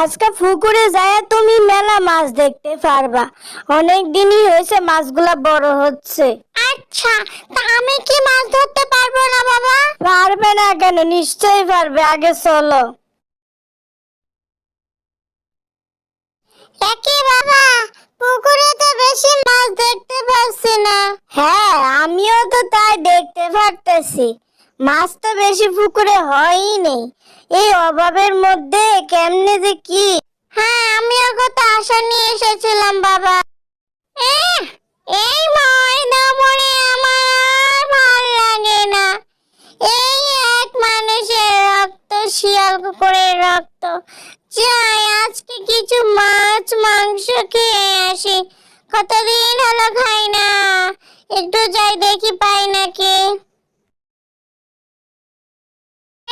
আজকে পুকুরে যায় তুমি মেলা মাছ দেখতে পারবা। অনেক দিনই হয়েছে মাছগুলা বড় হচ্ছে। আচ্ছা তা আমি কি মাছ ধরতে পারব না বাবা? পারবে না কেন? নিশ্চয়ই পারবে। আগে চলো। একই বাবা পুকুরে তো বেশি মাছ দেখতে পাচ্ছি না। হ্যাঁ আমিও তো তাই দেখতে পারতেছি। মাছ তো বেশি পুকুরে হয়ই নেই এই অভাবের মধ্যে কেমনে যে কি? হ্যাঁ আমিও কত আশা নিয়ে এসেছিলাম, বাবা। এই ময়দা পড়ে আমার ভালো লাগে না। এই এক মানুষের রক্ত, শিয়াল কুকুরের রক্ত। যাই, আজকে কিছু মাছ, মাংস খেয়ে আসি। কতদিন হলো খাই না। একটু যাই দেখি পাই নাকি।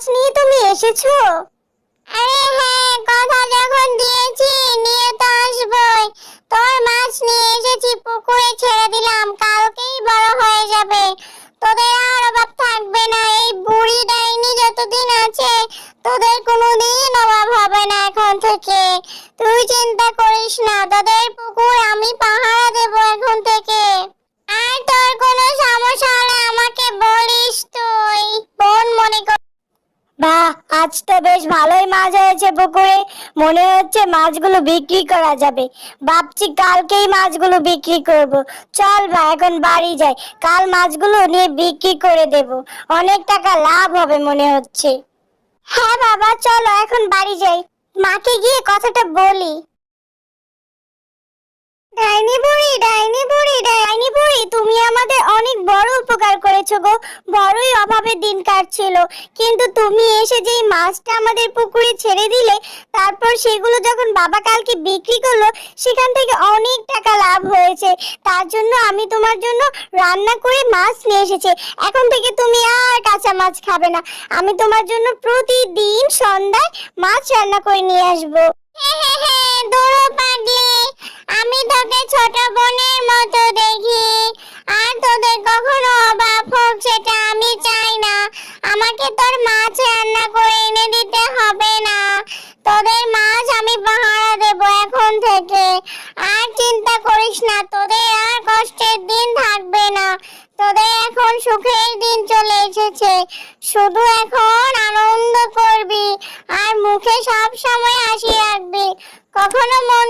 মাছ নিয়ে তুমি এসেছ? আরে হ্যাঁ কথা যখন দিয়েছি, নিয়ে তো আসবই। তোর মাছ নিয়ে এসেছি, পুকুরে ছেড়ে দিলাম, কালকেই বড় হয়ে যাবে। তোদের আর তো বেশ ভালোই মাছ হয়েছে পুকুরে। মনে হচ্ছে মাছগুলো বিক্রি করা যাবে। ভাবছি কালকেই মাছগুলো বিক্রি করব। চল বা এখন বাড়ি যাই। কাল মাছগুলো নিয়ে বিক্রি করে দেব। অনেক টাকা লাভ হবে মনে হচ্ছে। হ্যাঁ বাবা, চলো এখন বাড়ি যাই। মাকে গিয়ে কথাটা বলি। ডাইনি বুড়ি ডাইনি বুড়ি ডাইনি বুড়ি, তুমি আমাদের অনেক বড় করেছ গো? বড়ই অভাবে দিন কাটছিল। কিন্তু তুমি এসে যেই মাছটা আমাদের পুকুরে ছেড়ে দিলে, তারপর সেগুলো যখন বাবা কালকে বিক্রি করল, সেখান থেকে অনেক টাকা লাভ হয়েছে। তার জন্য আমি তোমার জন্য রান্না করে মাছ নিয়ে এসেছি। এখন থেকে তুমি আর কাঁচা মাছ খাবে না। আমি তোমার জন্য প্রতিদিন সন্ধ্যায় মাছ রান্না করে নিয়ে আসব। আমাকে তোর মাছ রান্না করে এনে দিতে হবে না। তোদের মাছ আমি পাহারা দেব এখন থেকে। আর চিন্তা করিস না, তোদের আর কষ্টের দিন থাকবে না। তোদের এখন সুখের দিন চলে এসেছে। শুধু এখন আনন্দ করবি আর মুখে সব সময় হাসি রাখবি। কখনো মন